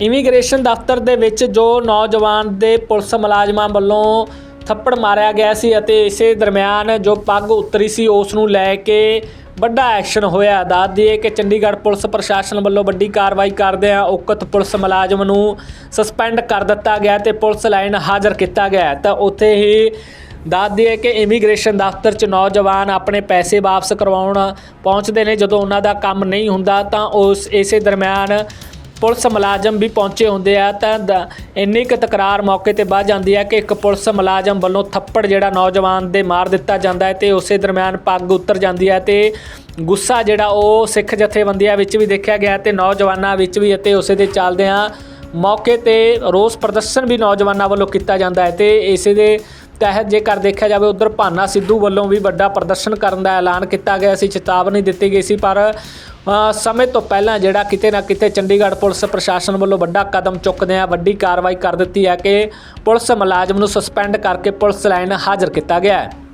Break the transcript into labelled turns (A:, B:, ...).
A: Immigration ਦਫ਼ਤਰ ਦੇ ਵਿੱਚ ਜੋ ਨੌਜਵਾਨ ਦੇ ਪੁਲਿਸ ਮੁਲਾਜ਼ਮਾਂ ਵੱਲੋਂ ਥੱਪੜ ਮਾਰਿਆ ਗਿਆ ਸੀ ਅਤੇ ਇਸੇ ਦਰਮਿਆਨ ਜੋ ਪੱਗ ਉਤਰੀ ਸੀ, ਉਸ ਨੂੰ ਲੈ ਕੇ ਵੱਡਾ ਐਕਸ਼ਨ ਹੋਇਆ। ਦੱਸ ਦਈਏ ਕਿ ਚੰਡੀਗੜ੍ਹ ਪੁਲਿਸ ਪ੍ਰਸ਼ਾਸਨ ਵੱਲੋਂ ਵੱਡੀ ਕਾਰਵਾਈ ਕਰਦਿਆਂ ਉਕਤ ਪੁਲਿਸ ਮੁਲਾਜ਼ਮ ਨੂੰ ਸਸਪੈਂਡ ਕਰ ਦਿੱਤਾ ਗਿਆ ਤੇ ਪੁਲਿਸ ਲਾਈਨ ਹਾਜ਼ਰ ਕੀਤਾ ਗਿਆ। ਤਾਂ ਉੱਥੇ ਹੀ ਦੱਸ ਦਈਏ ਕਿ ਇਮੀਗ੍ਰੇਸ਼ਨ ਦਫ਼ਤਰ 'ਚ ਨੌਜਵਾਨ ਆਪਣੇ ਪੈਸੇ ਵਾਪਸ ਕਰਵਾਉਣ ਪਹੁੰਚਦੇ ਨੇ। ਜਦੋਂ ਉਹਨਾਂ ਦਾ ਕੰਮ ਨਹੀਂ ਹੁੰਦਾ ਤਾਂ ਉਸ ਇਸੇ ਦਰਮਿਆਨ ਪੁਲਿਸ ਮੁਲਾਜ਼ਮ ਵੀ ਪਹੁੰਚੇ ਹੁੰਦੇ ਆ ਤਾਂ ਦ- ਇੰਨੀ ਕੁ ਤਕਰਾਰ ਮੌਕੇ ਤੇ ਵੱਧ ਜਾਂਦੀ ਹੈ ਕਿ ਇੱਕ ਪੁਲਿਸ ਮੁਲਾਜ਼ਮ ਵੱਲੋਂ ਥੱਪੜ ਜਿਹੜਾ ਨੌਜਵਾਨ ਦੇ ਮਾਰ ਦਿੱਤਾ ਜਾਂਦਾ ਹੈ ਤੇ ਉਸੇ ਦਰਮਿਆਨ ਪੱਗ ਉਤਰ ਜਾਂਦੀ ਹੈ ਤੇ ਗੁੱਸਾ ਜਿਹੜਾ ਉਹ ਸਿੱਖ ਜਥੇਬੰਦੀਆਂ ਵਿੱਚ ਵੀ ਦੇਖਿਆ ਗਿਆ ਤੇ ਨੌਜਵਾਨਾਂ ਵਿੱਚ ਵੀ ਅਤੇ ਉਸੇ ਦੇ ਚੱਲਦਿਆਂ ਮੌਕੇ ਤੇ ਰੋਸ ਪ੍ਰਦਰਸ਼ਨ ਵੀ ਨੌਜਵਾਨਾਂ ਵੱਲੋਂ ਕੀਤਾ ਜਾਂਦਾ ਹੈ ਤੇ ਇਸੇ ਦੇ ਤਹਿਤ ਜੇਕਰ ਦੇਖਿਆ ਜਾਵੇ, ਉਧਰ ਭਾਨਾ ਸਿੱਧੂ ਵੱਲੋਂ ਵੀ ਵੱਡਾ ਪ੍ਰਦਰਸ਼ਨ ਕਰਨ ਦਾ ਐਲਾਨ ਕੀਤਾ ਗਿਆ ਸੀ, ਚੇਤਾਵਨੀ ਦਿੱਤੀ ਗਈ ਸੀ, ਪਰ ਸਮੇਂ ਤੋਂ ਪਹਿਲਾਂ ਜਿਹੜਾ ਕਿਤੇ ਨਾ ਕਿਤੇ ਚੰਡੀਗੜ੍ਹ ਪੁਲਿਸ ਪ੍ਰਸ਼ਾਸਨ ਵੱਲੋਂ ਵੱਡਾ ਕਦਮ ਚੁੱਕਦੇ ਆ ਵੱਡੀ ਕਾਰਵਾਈ ਕਰ ਦਿੱਤੀ ਹੈ ਕਿ ਪੁਲਿਸ ਮੁਲਾਜ਼ਮ ਨੂੰ ਸਸਪੈਂਡ ਕਰਕੇ ਪੁਲਿਸ ਲਾਈਨ ਹਾਜ਼ਰ ਕੀਤਾ ਗਿਆ ਹੈ।